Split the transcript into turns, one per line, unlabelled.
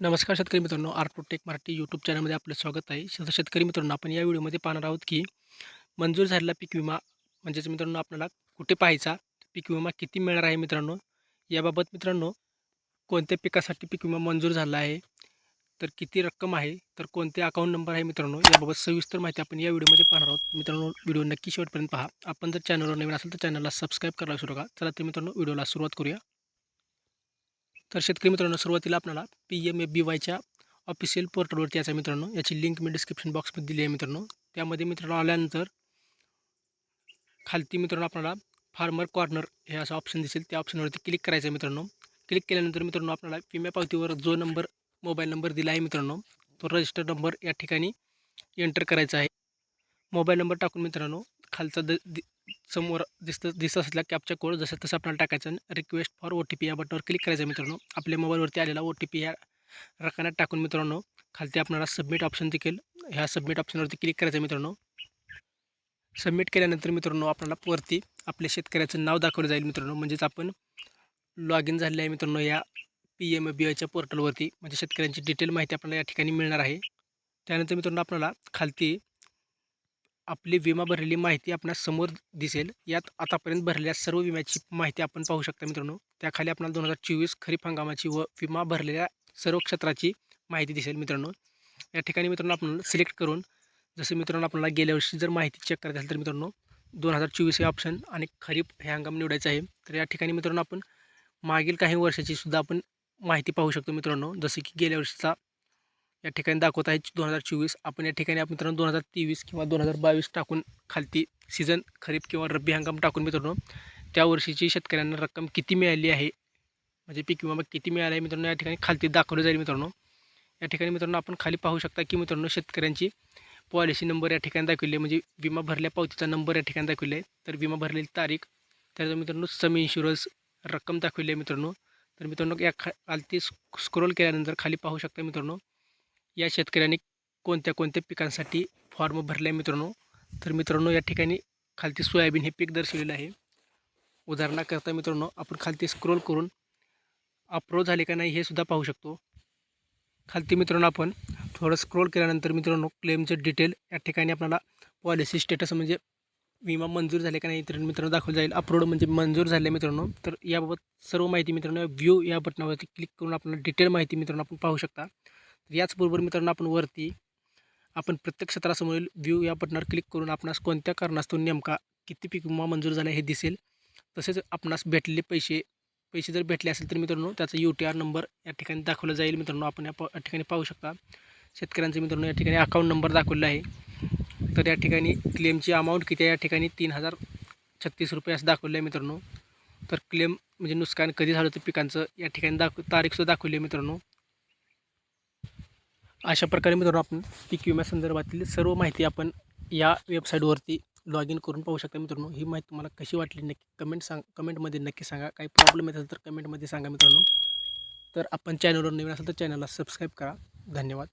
नमस्कार शेतकरी मित्रांनो आर्टोटेक मराठी यूट्यूब चॅनलमध्ये आपलं स्वागत आहे. तर शेतकरी मित्रांनो आपण या व्हिडिओमध्ये पाहणार आहोत की मंजूर झालेला पीक विमा म्हणजेच मित्रांनो आपल्याला कुठे पाहायचा पीक विमा किती मिळणार आहे मित्रांनो याबाबत मित्रांनो कोणत्या पिकासाठी पीक विमा मंजूर झाला आहे तर किती रक्कम आहे तर कोणते अकाउंट नंबर आहे मित्रांनो याबाबत सविस्तर माहिती आपण या व्हिडिओमध्ये पाहणार आहोत. मित्रांनो व्हिडिओ नक्की शेवटपर्यंत पहा. आपण जर चॅनलवर नवीन असेल तर चॅनलला सबस्क्राईब करायला सुरू का चला तर मित्रांनो व्हिडिओला सुरुवात करूया. तर शेतकरी मित्रांनो सुरुवातीला आपल्याला पी एम ए बी वायच्या ऑफिशियल पोर्टलवरती याचा मित्रांनो. याची लिंक मी डिस्क्रिप्शन बॉक्समध्ये दिली आहे मित्रांनो. त्यामध्ये मित्रांनो आल्यानंतर खालती मित्रांनो आपल्याला फार्मर कॉर्नर हे असं ऑप्शन दिसेल. त्या ऑप्शनवरती क्लिक करायचं आहे मित्रांनो. क्लिक केल्यानंतर मित्रांनो आपल्याला विम्या पावतीवर जो नंबर मोबाईल नंबर दिला आहे मित्रांनो तो रजिस्टर नंबर या ठिकाणी एंटर करायचा आहे. मोबाईल नंबर टाकून मित्रांनो खालचा द समोर दिसतं दिसत असल्या कॅपचा कोड जसं तसं आपल्याला टाकायचं आणि request for O T P या बटनावर क्लिक करायचं मित्रांनो. आपल्या मोबाईलवरती आलेला ओ टी पी या रकान्यात टाकून मित्रांनो खालती आपल्याला सबमिट ऑप्शन देखील. ह्या सबमिट ऑप्शनवरती क्लिक करायचं मित्रांनो. सबमिट केल्यानंतर मित्रांनो आपल्याला वरती आपल्या शेतकऱ्याचं नाव दाखवलं जाईल मित्रांनो. म्हणजेच आपण लॉग इन झालेलं आहे मित्रांनो या पी एम बी आयच्या पोर्टलवरती म्हणजे शेतकऱ्यांची डिटेल माहिती आपल्याला या ठिकाणी मिळणार आहे. त्यानंतर मित्रांनो आपल्याला खालती आपली विमा भरलेली माहिती आपणास समोर दिसेल. यात आतापर्यंत भरलेल्या सर्व विम्याची माहिती आपण पाहू शकता मित्रांनो. त्याखाली आपल्याला दोन हजार चोवीस खरीप हंगामाची व विमा भरलेल्या सर्व क्षेत्राची माहिती दिसेल मित्रांनो. या ठिकाणी मित्रांनो आपण सिलेक्ट करून जसं मित्रांनो आपल्याला गेल्या वर्षी जर माहिती चेक करायची असेल तर मित्रांनो दोन हजार चोवीस हे ऑप्शन आणि खरीप हे हंगाम निवडायचं आहे. तर या ठिकाणी मित्रांनो आपण मागील काही वर्षाची सुद्धा आपण माहिती पाहू शकतो मित्रांनो. जसे की गेल्या वर्षीचा या ठिकाणी दाखवत आहे दोन हजार चोवीस. आपण या ठिकाणी आपण मित्रांनो दोन हजार तेवीस किंवा दोन हजार बावीस टाकून खालती सीझन खरीप किंवा रब्बी हंगाम टाकून मित्रांनो त्या वर्षीची शेतकऱ्यांना रक्कम किती मिळाली आहे म्हणजे पीक विमा किती मिळाला आहे मित्रांनो या ठिकाणी खालती दाखवलं जाईल मित्रांनो. या ठिकाणी मित्रांनो आपण खाली पाहू शकता की मित्रांनो शेतकऱ्यांची पॉलिसी नंबर या ठिकाणी दाखवली आहे म्हणजे विमा भरल्या पावतीचा नंबर या ठिकाणी दाखवला आहे. तर विमा भरलेली तारीख त्याचा मित्रांनो सम इन्शुरन्स रक्कम दाखवली आहे मित्रांनो. तर मित्रांनो या खा खालती स्क्रोल केल्यानंतर खाली पाहू शकता मित्रांनो या शेतकऱ्यांनी कोणत्या कोणत्या पिकांसाठी फॉर्म भरले आहे मित्रांनो? तर मित्रांनो या ठिकाणी खालती सोयाबीन हे पीक दर्शवलेलं आहे. उदाहरणाकरता मित्रांनो आपण खालती स्क्रोल करून अप्रूव्ह झाले का नाही हे सुद्धा पाहू शकतो. खालती मित्रांनो आपण थोडं स्क्रोल केल्यानंतर मित्रांनो क्लेमचं डिटेल या ठिकाणी आपल्याला पॉलिसी स्टेटस म्हणजे विमा मंजूर झाले का नाही तर मित्रांनो दाखवलं जाईल. अप्रूव्ड म्हणजे मंजूर झाले मित्रांनो. तर याबाबत सर्व माहिती मित्रांनो व्ह्यू या बटनावरती क्लिक करून आपल्याला डिटेल माहिती मित्रांनो आपण पाहू शकता. तर याचबरोबर मित्रांनो आपण वरती आपण प्रत्येक क्षेत्रासमोरील व्ह्यू या बटनावर क्लिक करून आपणास कोणत्या कारणास्तव नेमका किती पीक विमा मंजूर झाला हे दिसेल. तसेच आपणास भेटलेले पैसे पैसे जर भेटले असेल तर मित्रांनो त्याचा यू टी आर नंबर या ठिकाणी दाखवला जाईल. मित्रांनो आपण या प या ठिकाणी पाहू शकता. शेतकऱ्यांचे मित्रांनो या ठिकाणी अकाउंट नंबर दाखवलेला आहे. तर या ठिकाणी क्लेमची अमाऊंट किती आहे? या ठिकाणी तीन हजार छत्तीस रुपये असं दाखवलं आहे मित्रांनो. तर क्लेम म्हणजे नुकसान कधी झालं होतं पिकांचं या ठिकाणी दाखव तारीखसुद्धा दाखवली आहे मित्रांनो. अशा प्रकारे मित्रांनो आपण पीक विम्यासंदर्भातील सर्व माहिती आपण या वेबसाईटवरती लॉग इन करून पाहू शकता मित्रांनो. ही माहिती तुम्हाला कशी वाटली नक्की कमेंट सांग कमेंटमध्ये नक्की सांगा. काही प्रॉब्लेम येत असेल तर कमेंटमध्ये सांगा मित्रांनो. तर आपण चॅनलवर नवीन असेल तर चॅनलला सबस्क्राईब करा. धन्यवाद.